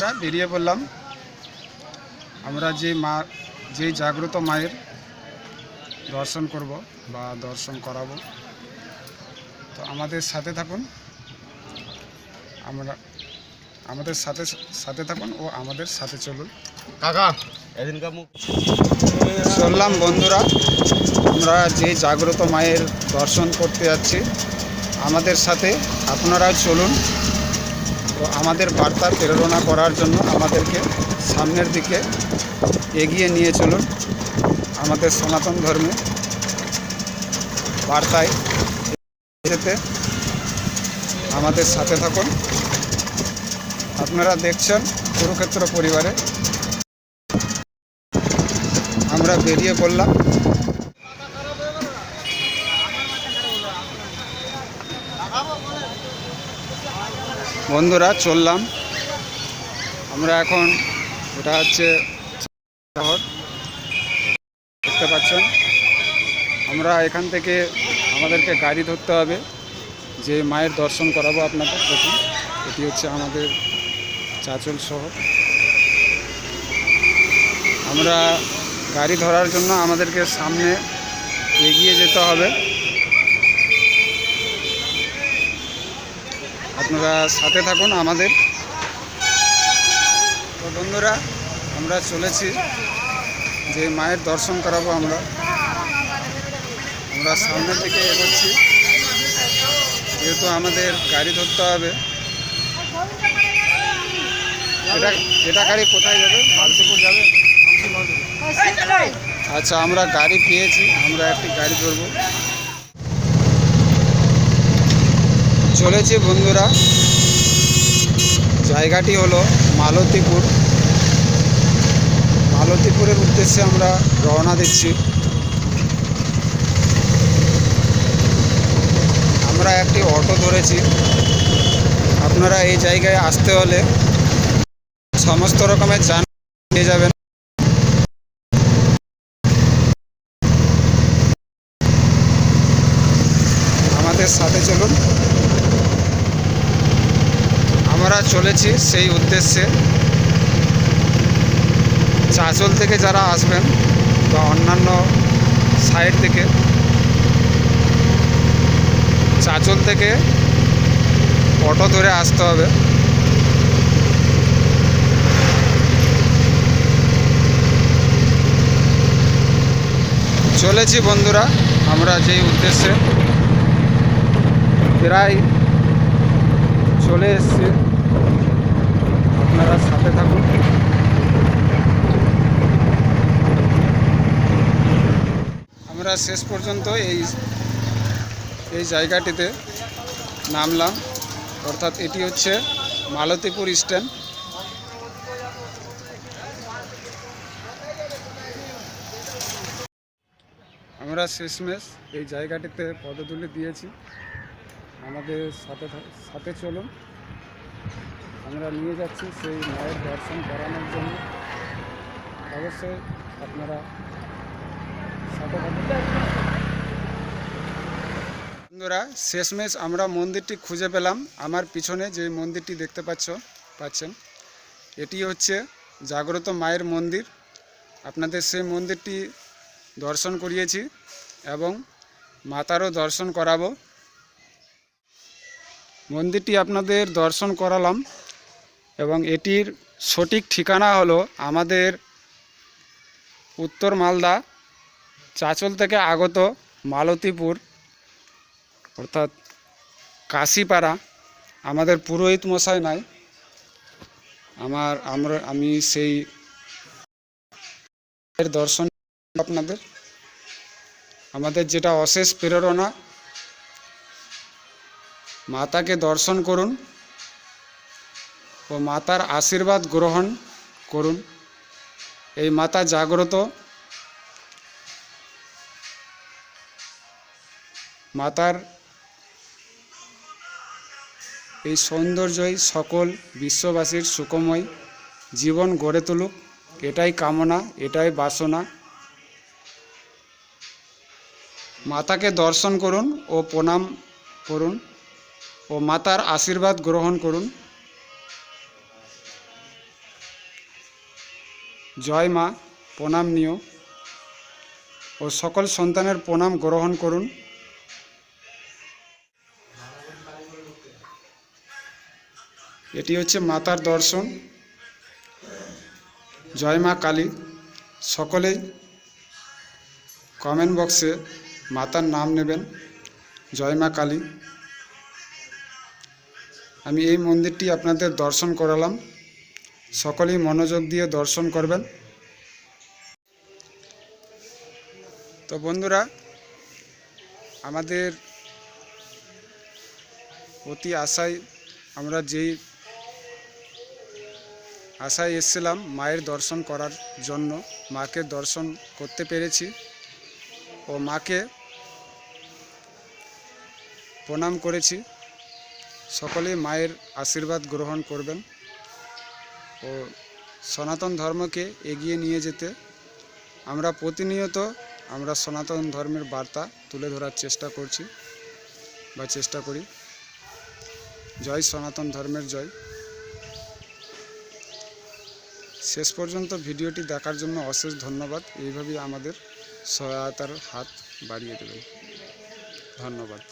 বন্ধুরা বেরিয়ে পড়লাম। আমরা যে মা যে জাগ্রত মায়ের দর্শন করব বা দর্শন করাবো। তো আমাদের সাথে থাকুন। আমরা আমাদের সাথে সাথে থাকুন ও আমাদের সাথে চলুন। কাকা এদিনকার মুখ চললাম বন্ধুরা। আমরা যে জাগ্রত মায়ের দর্শন করতে যাচ্ছি আমাদের সাথে আপনারাও চলুন। তো আমাদের বার্তা প্রেরণা করার জন্য আমাদেরকে সামনের দিকে এগিয়ে নিয়ে চলুন। আমাদের সনাতন ধর্মে বার্তায় যেতে আমাদের সাথে থাকুন। আপনারা দেখছেন কুরুক্ষেত্র পরিবারে। আমরা বেরিয়ে পড়লাম। বন্ধুরা, চললাম। আমরা এখন এটা হচ্ছে শহর। দেখতে পাচ্ছেন? আমরা এখান থেকে আমাদেরকে গাড়ি ধরতে হবে। যে মায়ের দর্শন করাবো আপনাদের প্রথম এটি হচ্ছে আমাদের চাচল শহর। আমরা গাড়ি ধরার জন্য আমাদেরকে সামনে এগিয়ে যেতে হবে। আপনারা সাথে থাকুন আমাদের। তো বন্ধুরা আমরা চলেছি যে মায়ের দর্শন করাবো আমরা। আমরা সামনের দিকে এগোচ্ছি। যেহেতু আমাদের গাড়ি ধরতে হবে। এটা এটা গাড়ি কোথায় যাবে? মালতিপুর যাবে? আচ্ছা আমরা গাড়ি পেয়েছি। আমরা একটি গাড়ি ধরবো। চলেছি বন্ধুরা। জায়গাটি হলো মালতীপুর। মালতীপুরের উদ্দেশ্যে আমরা রওনা দিচ্ছি। আমরা একটি অটো ধরেছি। আপনারা এই জায়গায় আসতে হলে সমস্ত রকমের যান পেয়ে যাবেন আমাদের সাথে চলুন আমরা চলেছি সেই উদ্দেশ্যে। চাঁচল থেকে যারা আসবেন বা অন্যান্য সাইড থেকে, চাঁচল থেকে অটো ধরে আসতে হবে। চলেছি বন্ধুরা আমরা যেই উদ্দেশ্যে। প্রায় চলে এসছি। আপনারা সাথে থাকুন। আমরা শেষ পর্যন্ত এই এই জায়গাটিতে নামলাম। অর্থাৎ এটি হচ্ছে মালতীপুর স্ট্যান্ড। আমরা শেষমেশ এই জায়গাটিতে পদতুলি দিয়েছি। আমাদের সাথে সাথে চলুন। আমরা নিয়ে যাচ্ছি সেই মায়ের দর্শন করানোর জন্য। অবশ্যই আপনারা বন্ধুরা, শেষমেশ আমরা মন্দিরটি খুঁজে পেলাম। আমার পিছনে যে মন্দিরটি দেখতে পাচ্ছ, পাচ্ছেন, এটি হচ্ছে জাগ্রত মায়ের মন্দির। আপনাদের সেই মন্দিরটি দর্শন করিয়েছি এবং মাতারও দর্শন করাবো। মন্দিরটি আপনাদের দর্শন করালাম। এবং এটির সঠিক ঠিকানা হলো আমাদের উত্তর মালদা, চাচল থেকে আগত মালতীপুর, অর্থাৎ কাশিপাড়া। আমাদের পুরোহিত মশাই নাই। আমার, আমরা, আমি সেই দর্শন আপনাদের। আমাদের যেটা অশেষ প্রেরণা, মাতাকে দর্শন করুন। ও মাতার আশীর্বাদ গ্রহণ করুন। এই মাতা জাগ্রত। মাতার এই সৌন্দর্যই সকল বিশ্ববাসীর সুখময় জীবন গড়ে তুলুক। এটাই কামনা, এটাই বাসনা। মাতাকে দর্শন করুন ও প্রণাম করুন ও মাতার আশীর্বাদ গ্রহণ করুন। জয় মা, প্রণাম নিও। ও সকল সন্তানের প্রণাম গ্রহণ করুন। এটি হচ্ছে মাতার দর্শন। জয় মা কালী। সকলেই কমেন্ট বক্সে মাতার নাম নেবেন। জয় মা কালী। আমি এই মন্দিরটি আপনাদের দর্শন করালাম। সকলেই মনোযোগ দিয়ে দর্শন করবেন। তো বন্ধুরা, আমাদের অতি আশায় আমরা যেই আশায় এসেছিলাম মায়ের দর্শন করার জন্য, মাকে দর্শন করতে পেরেছি ও মাকে প্রণাম করেছি। সকলেই মায়ের আশীর্বাদ গ্রহণ করবেন। ও সনাতন ধর্মকে এগিয়ে নিয়ে যেতে আমরা প্রতিনিয়ত আমরা সনাতন ধর্মের বার্তা তুলে ধরার চেষ্টা করছি বা চেষ্টা করি। জয় সনাতন ধর্মের জয়। শেষ পর্যন্ত ভিডিওটি দেখার জন্য অশেষ ধন্যবাদ। এইভাবেই আমাদের সহায়তার হাত বাড়িয়ে দেবেন। ধন্যবাদ।